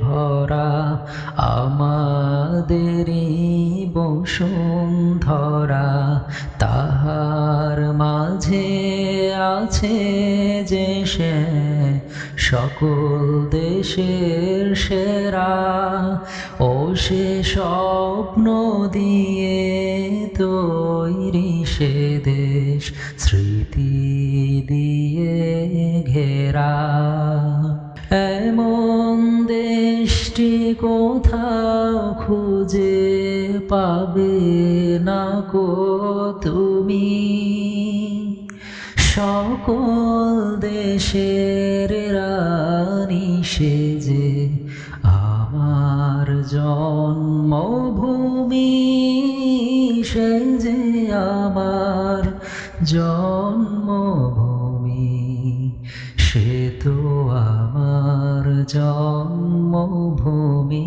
ভরা আমাদেরই বসুন্ধরা। তাহার মাঝে আছে যে সে সকল দেশের সেরা। ও সে স্বপ্ন দিয়ে তৈরি সে দেশ, স্মৃতি দিয়ে ঘেরা। দেশটি কোথাও খুঁজে পাবে না কো তুমি। সকল দেশের রানী সেজে আমার জন্মভূমি সেজে আমার জন্মভূমি। সে তো আমার জন্মভূমি